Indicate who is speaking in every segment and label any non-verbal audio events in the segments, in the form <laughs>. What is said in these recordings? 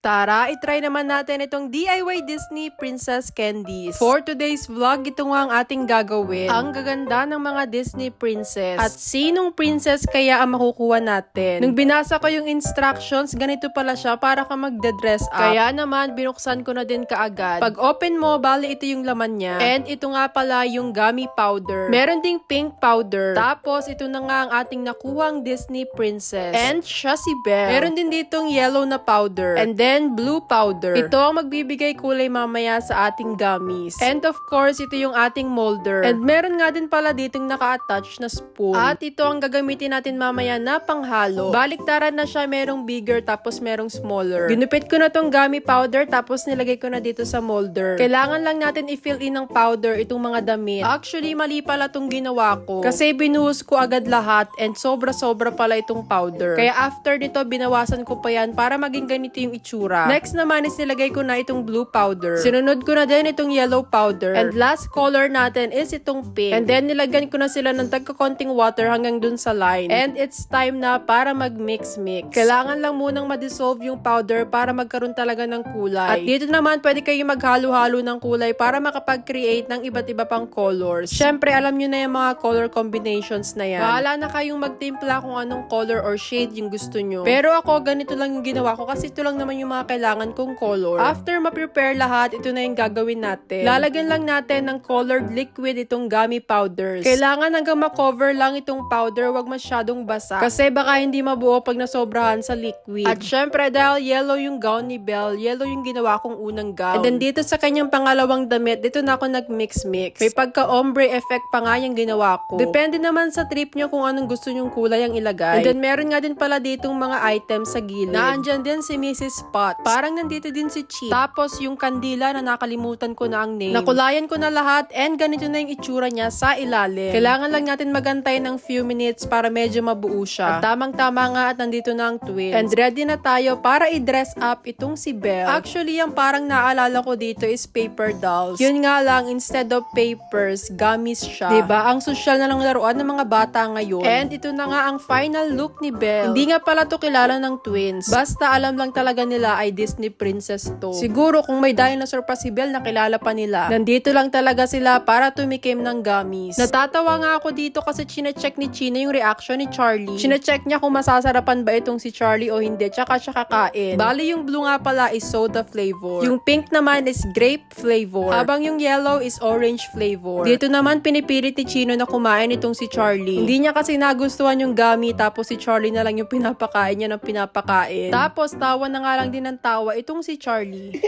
Speaker 1: Tara, itry naman natin itong DIY Disney Princess Candies. For today's vlog, ito nga ang ating gagawin. Ang gaganda ng mga Disney princess. At sinong princess kaya ang makukuha natin? Nung binasa ko yung instructions, ganito pala siya para ka magde-dress up. Kaya naman, binuksan ko na din kaagad. Pag open mo, bali ito yung laman niya. And ito nga pala yung gummy powder. Meron ding pink powder. Tapos, ito na nga ang ating nakuhang Disney princess. And siya si Belle. Meron din ditong yellow na powder. And then, blue powder. Ito ang magbibigay kulay mamaya sa ating gummies. And of course, ito yung ating molder. And meron nga din pala ditong naka-attach na spoon. At ito ang gagamitin natin mamaya na panghalo. Baliktaran na siya, merong bigger tapos merong smaller. Ginupit ko na tong gummy powder tapos nilagay ko na dito sa molder. Kailangan lang natin i-fill in ng powder itong mga damit. Actually, mali pala tong ginawa ko. Kasi binuhos ko agad lahat and sobra-sobra pala itong powder. Kaya after nito, binawasan ko pa yan para maging ganito yung itsura. Next naman is nilagay ko na itong blue powder. Sinunod ko na din itong yellow powder. And last color natin is itong pink. And then nilagyan ko na sila ng tagkakonting water hanggang dun sa line. And it's time na para mag-mix-mix. Kailangan lang munang ma-dissolve yung powder para magkaroon talaga ng kulay. At dito naman pwede kayo maghalo-halo ng kulay para makapag-create ng iba't iba pang colors. Syempre, alam nyo na yung mga color combinations na yan. Bahala na kayong magtimpla kung anong color or shade yung gusto nyo. Pero ako, ganito lang yung ginawa ko kasi ito lang naman yung mga kailangan kong color. After ma-prepare lahat, ito na yung gagawin natin. Lalagyan lang natin ng colored liquid itong gummy powders. Kailangan hanggang ma-cover lang itong powder, wag masyadong basa. Kasi baka hindi mabuo pag nasobrahan sa liquid. At syempre, dahil yellow yung gown ni Belle, yellow yung ginawa kong unang gown. And then dito sa kanyang pangalawang damit, dito na ako nag-mix-mix. May pagka-ombre effect pa nga yung ginawa ko. Depende naman sa trip nyo kung anong gusto nyong kulay ang ilagay. And then meron nga din pala ditong mga items sa gilid. Naandyan din si Mrs. Pot. Parang nandito din si Chi. Tapos yung kandila na nakalimutan ko na ang name. Nakulayan ko na lahat and ganito na yung itsura niya sa ilalim. Kailangan lang natin magantay ng few minutes para medyo mabuo siya. At tamang-tama nga at nandito na ang twins. And ready na tayo para i-dress up itong si Belle. Actually, yung parang naalala ko dito is paper dolls. Yun nga lang, instead of papers, gummies siya. ba Ang social na lang laruan ng mga bata ngayon. And ito na nga ang final look ni Belle. Hindi nga pala to kilala ng twins. Basta alam lang talaga nila ay Disney princess to. Siguro kung may dinosaur pa si Belle, nakilala pa nila. Nandito lang talaga sila para tumikim ng gummies. Natatawa nga ako dito kasi chine-check ni China yung reaction ni Charlie. Chine-check niya kung masasarapan ba itong si Charlie o hindi, tsaka siya kakain. Bali yung blue nga pala is soda flavor. Yung pink naman is grape flavor. Habang yung yellow is orange flavor. Dito naman pinipilit ni Chino na kumain itong si Charlie. Hindi niya kasi nagustuhan yung gummy tapos si Charlie na lang yung pinapakain niya ng pinapakain. Tapos tawa na nga lang din ng tawa itong si Charlie. <laughs>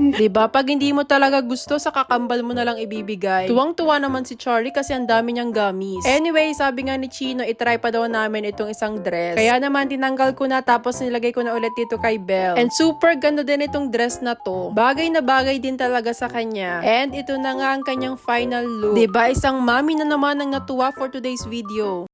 Speaker 1: 'Di ba? Pag hindi mo talaga gusto, sa kakambal mo na lang ibibigay. Tuwang-tuwa naman si Charlie kasi ang dami niyang gummies. Anyway, sabi nga ni Chino, itry pa daw namin itong isang dress. Kaya naman tinanggal ko na tapos nilagay ko na ulit dito kay Belle. And super ganda din itong dress na to. Bagay na bagay din talaga sa kanya. And ito na nga ang kanyang final look. 'Di ba? Isang mami na naman ang natuwa for today's video.